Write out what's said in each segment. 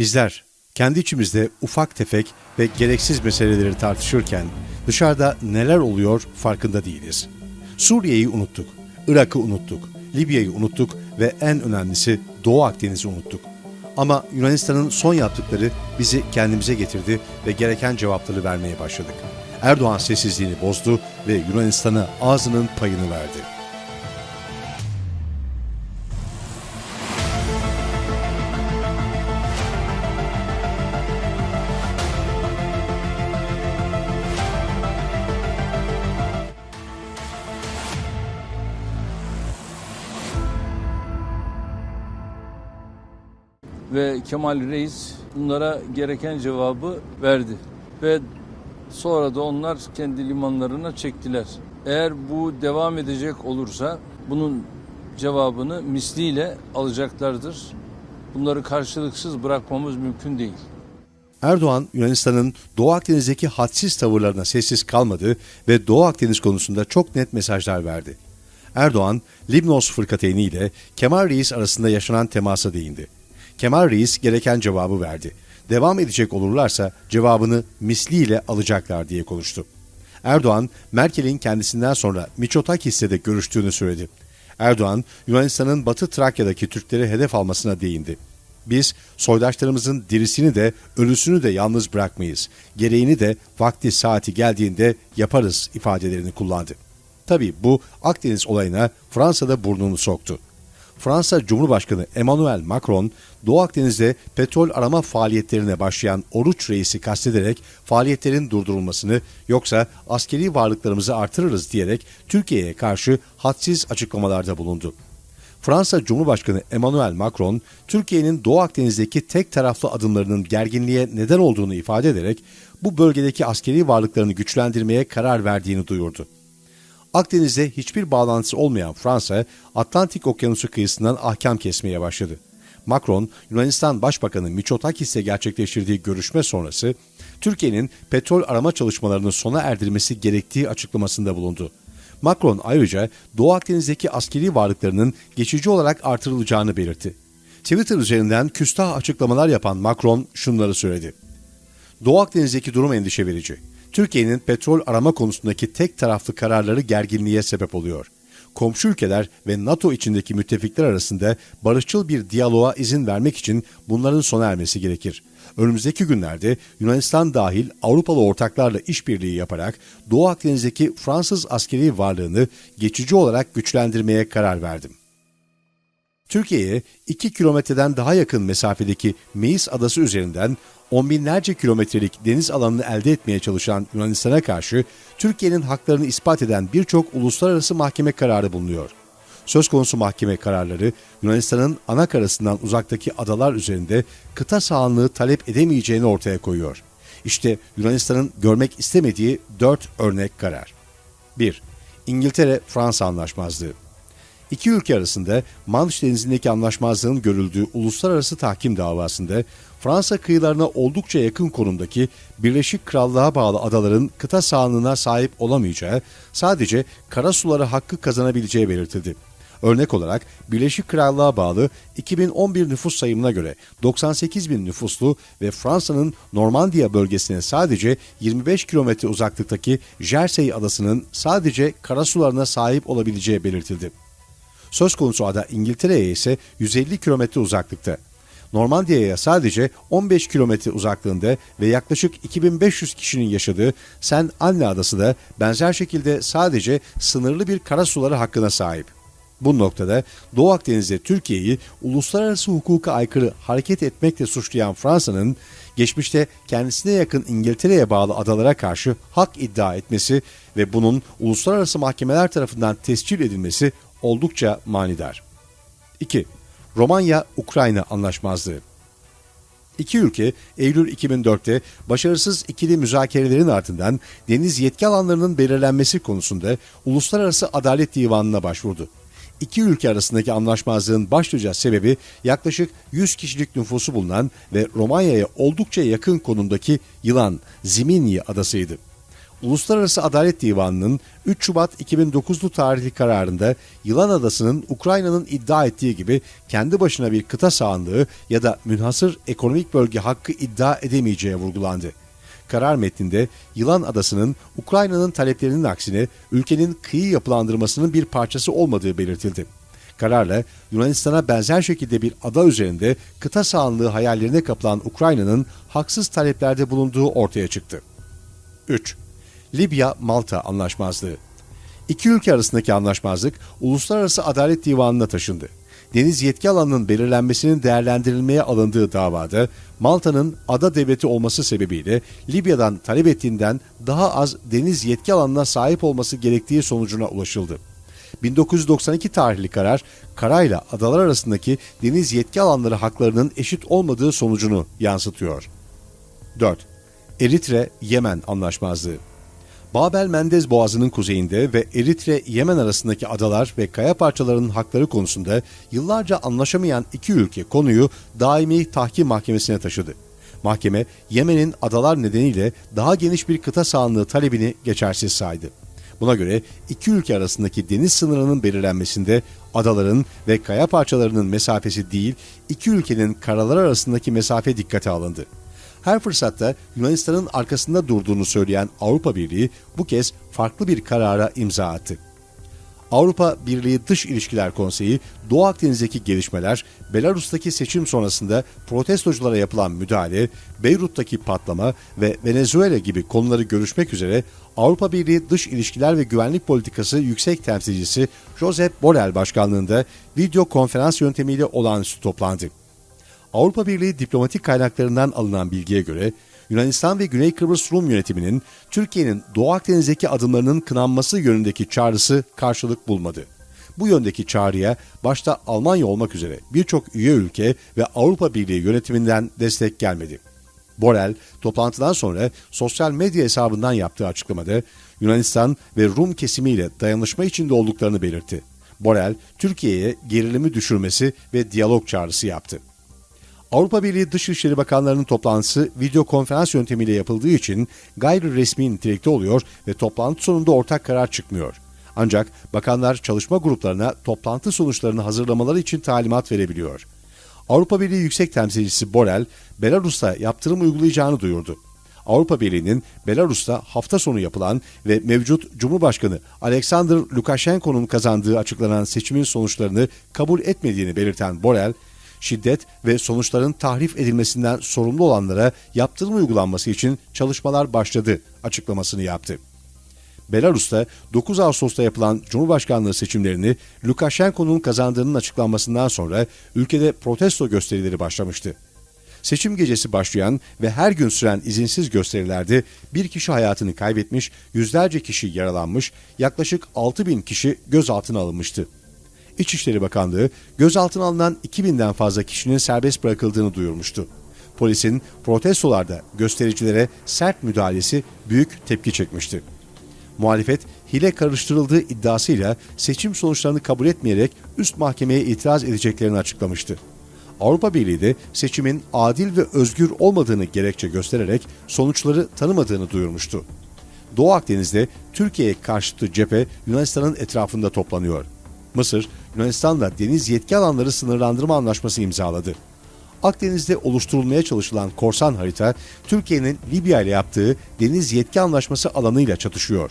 Bizler kendi içimizde ufak tefek ve gereksiz meseleleri tartışırken dışarıda neler oluyor farkında değiliz. Suriye'yi unuttuk, Irak'ı unuttuk, Libya'yı unuttuk ve en önemlisi Doğu Akdeniz'i unuttuk. Ama Yunanistan'ın son yaptıkları bizi kendimize getirdi ve gereken cevapları vermeye başladık. Erdoğan sessizliğini bozdu ve Yunanistan'a ağzının payını verdi. Ve Kemal Reis bunlara gereken cevabı verdi. Ve sonra da onlar kendi limanlarına çektiler. Eğer bu devam edecek olursa bunun cevabını misliyle alacaklardır. Bunları karşılıksız bırakmamız mümkün değil. Erdoğan, Yunanistan'ın Doğu Akdeniz'deki hadsiz tavırlarına sessiz kalmadı ve Doğu Akdeniz konusunda çok net mesajlar verdi. Erdoğan, Libnos fırkateyni ile Kemal Reis arasında yaşanan temasa değindi. Kemal Reis gereken cevabı verdi. Devam edecek olurlarsa cevabını misliyle alacaklar diye konuştu. Erdoğan, Merkel'in kendisinden sonra Miçotakis'le de görüştüğünü söyledi. Erdoğan, Yunanistan'ın Batı Trakya'daki Türkleri hedef almasına değindi. Biz soydaşlarımızın dirisini de ölüsünü de yalnız bırakmayız. Gereğini de vakti saati geldiğinde yaparız ifadelerini kullandı. Tabii bu Akdeniz olayına Fransa'da burnunu soktu. Fransa Cumhurbaşkanı Emmanuel Macron, Doğu Akdeniz'de petrol arama faaliyetlerine başlayan Oruç Reis'i kastederek faaliyetlerin durdurulmasını yoksa askeri varlıklarımızı artırırız diyerek Türkiye'ye karşı hadsiz açıklamalarda bulundu. Fransa Cumhurbaşkanı Emmanuel Macron, Türkiye'nin Doğu Akdeniz'deki tek taraflı adımlarının gerginliğe neden olduğunu ifade ederek bu bölgedeki askeri varlıklarını güçlendirmeye karar verdiğini duyurdu. Akdeniz'de hiçbir bağlantısı olmayan Fransa, Atlantik Okyanusu kıyısından ahkam kesmeye başladı. Macron, Yunanistan Başbakanı Mitsotakis'le gerçekleştirdiği görüşme sonrası, Türkiye'nin petrol arama çalışmalarını sona erdirmesi gerektiği açıklamasında bulundu. Macron ayrıca Doğu Akdeniz'deki askeri varlıklarının geçici olarak artırılacağını belirtti. Twitter üzerinden küstah açıklamalar yapan Macron şunları söyledi. Doğu Akdeniz'deki durum endişe verici. Türkiye'nin petrol arama konusundaki tek taraflı kararları gerginliğe sebep oluyor. Komşu ülkeler ve NATO içindeki müttefikler arasında barışçıl bir diyaloğa izin vermek için bunların sona ermesi gerekir. Önümüzdeki günlerde Yunanistan dahil Avrupalı ortaklarla işbirliği yaparak Doğu Akdeniz'deki Fransız askeri varlığını geçici olarak güçlendirmeye karar verdim. Türkiye'ye 2 kilometreden daha yakın mesafedeki Meis Adası üzerinden on binlerce kilometrelik deniz alanını elde etmeye çalışan Yunanistan'a karşı Türkiye'nin haklarını ispat eden birçok uluslararası mahkeme kararı bulunuyor. Söz konusu mahkeme kararları Yunanistan'ın ana karasından uzaktaki adalar üzerinde kıta sahanlığı talep edemeyeceğini ortaya koyuyor. İşte Yunanistan'ın görmek istemediği dört örnek karar. 1. İngiltere-Fransa Anlaşmazlığı İki ülke arasında Manş Denizi'ndeki anlaşmazlığın görüldüğü uluslararası tahkim davasında Fransa kıyılarına oldukça yakın konumdaki Birleşik Krallığa bağlı adaların kıta sahanlığına sahip olamayacağı, sadece kara suları hakkı kazanabileceği belirtildi. Örnek olarak Birleşik Krallığa bağlı 2011 nüfus sayımına göre 98 bin nüfuslu ve Fransa'nın Normandiya bölgesine sadece 25 kilometre uzaklıktaki Jersey adasının sadece kara sularına sahip olabileceği belirtildi. Söz konusu ada İngiltere'ye ise 150 kilometre uzaklıkta. Normandiya'ya sadece 15 kilometre uzaklığında ve yaklaşık 2500 kişinin yaşadığı Saint Anne Adası da benzer şekilde sadece sınırlı bir kara suları hakkına sahip. Bu noktada Doğu Akdeniz'de Türkiye'yi uluslararası hukuka aykırı hareket etmekle suçlayan Fransa'nın geçmişte kendisine yakın İngiltere'ye bağlı adalara karşı hak iddia etmesi ve bunun uluslararası mahkemeler tarafından tescil edilmesi oldukça manidar. 2. Romanya-Ukrayna Anlaşmazlığı İki ülke Eylül 2004'te başarısız ikili müzakerelerin ardından deniz yetki alanlarının belirlenmesi konusunda Uluslararası Adalet Divanı'na başvurdu. İki ülke arasındaki anlaşmazlığın başlıca sebebi yaklaşık 100 kişilik nüfusu bulunan ve Romanya'ya oldukça yakın konumdaki Yılan, Ziminyi adasıydı. Uluslararası Adalet Divanı'nın 3 Şubat 2009'lu tarihli kararında Yılan Adası'nın Ukrayna'nın iddia ettiği gibi kendi başına bir kıta sahanlığı ya da münhasır ekonomik bölge hakkı iddia edemeyeceği vurgulandı. Karar metninde Yılan Adası'nın Ukrayna'nın taleplerinin aksine ülkenin kıyı yapılandırmasının bir parçası olmadığı belirtildi. Kararla Yunanistan'a benzer şekilde bir ada üzerinde kıta sahanlığı hayallerine kapılan Ukrayna'nın haksız taleplerde bulunduğu ortaya çıktı. 3. Libya-Malta Anlaşmazlığı İki ülke arasındaki anlaşmazlık Uluslararası Adalet Divanı'na taşındı. Deniz yetki alanının belirlenmesinin değerlendirilmeye alındığı davada Malta'nın ada devleti olması sebebiyle Libya'dan talep ettiğinden daha az deniz yetki alanına sahip olması gerektiği sonucuna ulaşıldı. 1992 tarihli karar, karayla adalar arasındaki deniz yetki alanları haklarının eşit olmadığı sonucunu yansıtıyor. 4. Eritre-Yemen Anlaşmazlığı Babel Mendez Boğazı'nın kuzeyinde ve Eritre-Yemen arasındaki adalar ve kaya parçalarının hakları konusunda yıllarca anlaşamayan iki ülke konuyu daimi tahkim mahkemesine taşıdı. Mahkeme, Yemen'in adalar nedeniyle daha geniş bir kıta sahanlığı talebini geçersiz saydı. Buna göre iki ülke arasındaki deniz sınırının belirlenmesinde adaların ve kaya parçalarının mesafesi değil, iki ülkenin karalar arasındaki mesafe dikkate alındı. Her fırsatta Yunanistan'ın arkasında durduğunu söyleyen Avrupa Birliği bu kez farklı bir karara imza attı. Avrupa Birliği Dış İlişkiler Konseyi, Doğu Akdeniz'deki gelişmeler, Belarus'taki seçim sonrasında protestoculara yapılan müdahale, Beyrut'taki patlama ve Venezuela gibi konuları görüşmek üzere Avrupa Birliği Dış İlişkiler ve Güvenlik Politikası Yüksek Temsilcisi Josep Borrell başkanlığında video konferans yöntemiyle olağanüstü toplandı. Avrupa Birliği diplomatik kaynaklarından alınan bilgiye göre Yunanistan ve Güney Kıbrıs Rum yönetiminin Türkiye'nin Doğu Akdeniz'deki adımlarının kınanması yönündeki çağrısı karşılık bulmadı. Bu yöndeki çağrıya başta Almanya olmak üzere birçok üye ülke ve Avrupa Birliği yönetiminden destek gelmedi. Borrell toplantıdan sonra sosyal medya hesabından yaptığı açıklamada Yunanistan ve Rum kesimiyle dayanışma içinde olduklarını belirtti. Borrell, Türkiye'ye gerilimi düşürmesi ve diyalog çağrısı yaptı. Avrupa Birliği Dışişleri Bakanlarının toplantısı video konferans yöntemiyle yapıldığı için gayri resmi nitelikte oluyor ve toplantı sonunda ortak karar çıkmıyor. Ancak bakanlar çalışma gruplarına toplantı sonuçlarını hazırlamaları için talimat verebiliyor. Avrupa Birliği Yüksek Temsilcisi Borrell, Belarus'ta yaptırım uygulayacağını duyurdu. Avrupa Birliği'nin Belarus'ta hafta sonu yapılan ve mevcut Cumhurbaşkanı Alexander Lukashenko'nun kazandığı açıklanan seçimin sonuçlarını kabul etmediğini belirten Borrell, şiddet ve sonuçların tahrif edilmesinden sorumlu olanlara yaptırım uygulanması için çalışmalar başladı açıklamasını yaptı. Belarus'ta 9 Ağustos'ta yapılan Cumhurbaşkanlığı seçimlerini Lukashenko'nun kazandığının açıklanmasından sonra ülkede protesto gösterileri başlamıştı. Seçim gecesi başlayan ve her gün süren izinsiz gösterilerde bir kişi hayatını kaybetmiş, yüzlerce kişi yaralanmış, yaklaşık 6 bin kişi gözaltına alınmıştı. İçişleri Bakanlığı gözaltına alınan 2000'den fazla kişinin serbest bırakıldığını duyurmuştu. Polisin protestolarda göstericilere sert müdahalesi büyük tepki çekmişti. Muhalefet hile karıştırıldığı iddiasıyla seçim sonuçlarını kabul etmeyerek üst mahkemeye itiraz edeceklerini açıklamıştı. Avrupa Birliği de seçimin adil ve özgür olmadığını gerekçe göstererek sonuçları tanımadığını duyurmuştu. Doğu Akdeniz'de Türkiye'ye karşıtı cephe Yunanistan'ın etrafında toplanıyor. Mısır, Yunanistan'la deniz yetki alanları sınırlandırma anlaşması imzaladı. Akdeniz'de oluşturulmaya çalışılan korsan harita, Türkiye'nin Libya ile yaptığı deniz yetki anlaşması alanıyla çatışıyor.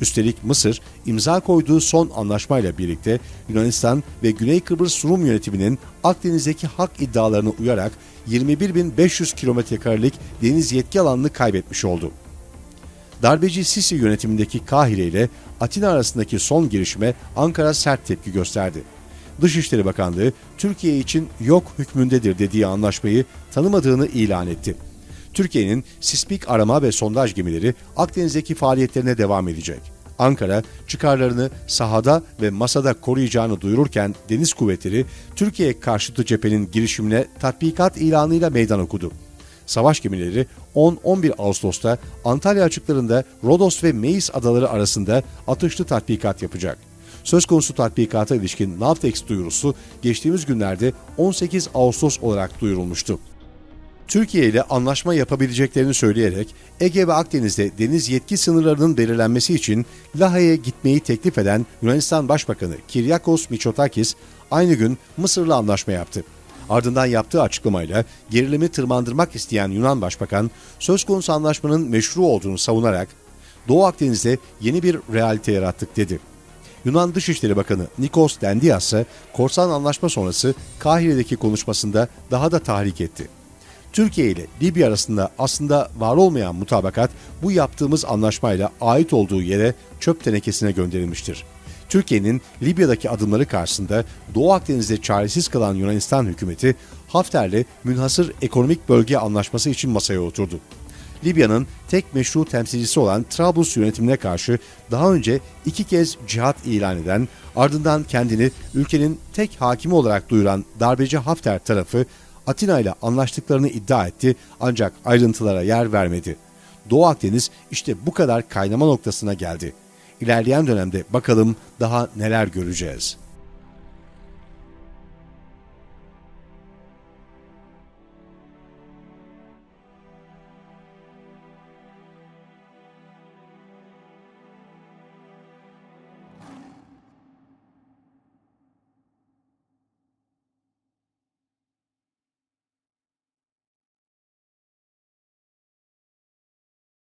Üstelik Mısır, imza koyduğu son anlaşmayla birlikte Yunanistan ve Güney Kıbrıs Rum yönetiminin Akdeniz'deki hak iddialarına uyarak 21.500 kilometrekarelik deniz yetki alanını kaybetmiş oldu. Darbeci Sisi yönetimindeki Kahire ile Atina arasındaki son girişime Ankara sert tepki gösterdi. Dışişleri Bakanlığı Türkiye için yok hükmündedir dediği anlaşmayı tanımadığını ilan etti. Türkiye'nin sismik arama ve sondaj gemileri Akdeniz'deki faaliyetlerine devam edecek. Ankara çıkarlarını sahada ve masada koruyacağını duyururken Deniz Kuvvetleri Türkiye karşıtı cephenin girişimine tatbikat ilanıyla meydan okudu. Savaş gemileri 10-11 Ağustos'ta Antalya açıklarında Rodos ve Meis adaları arasında atışlı tatbikat yapacak. Söz konusu tatbikata ilişkin Navtex duyurusu geçtiğimiz günlerde 18 Ağustos olarak duyurulmuştu. Türkiye ile anlaşma yapabileceklerini söyleyerek Ege ve Akdeniz'de deniz yetki sınırlarının belirlenmesi için Lahey'e gitmeyi teklif eden Yunanistan Başbakanı Kyriakos Mitsotakis aynı gün Mısır'la anlaşma yaptı. Ardından yaptığı açıklamayla gerilimi tırmandırmak isteyen Yunan Başbakan söz konusu anlaşmanın meşru olduğunu savunarak Doğu Akdeniz'de yeni bir realite yarattık dedi. Yunan Dışişleri Bakanı Nikos Dendias ise korsan anlaşma sonrası Kahire'deki konuşmasında daha da tahrik etti. Türkiye ile Libya arasında aslında var olmayan mutabakat bu yaptığımız anlaşmayla ait olduğu yere çöp tenekesine gönderilmiştir. Türkiye'nin Libya'daki adımları karşısında Doğu Akdeniz'de çaresiz kalan Yunanistan hükümeti Hafter'le münhasır ekonomik bölge anlaşması için masaya oturdu. Libya'nın tek meşru temsilcisi olan Trablus yönetimine karşı daha önce iki kez cihat ilan eden, ardından kendini ülkenin tek hakimi olarak duyuran darbeci Hafter tarafı Atina ile anlaştıklarını iddia etti ancak ayrıntılara yer vermedi. Doğu Akdeniz işte bu kadar kaynama noktasına geldi. İlerleyen dönemde bakalım daha neler göreceğiz.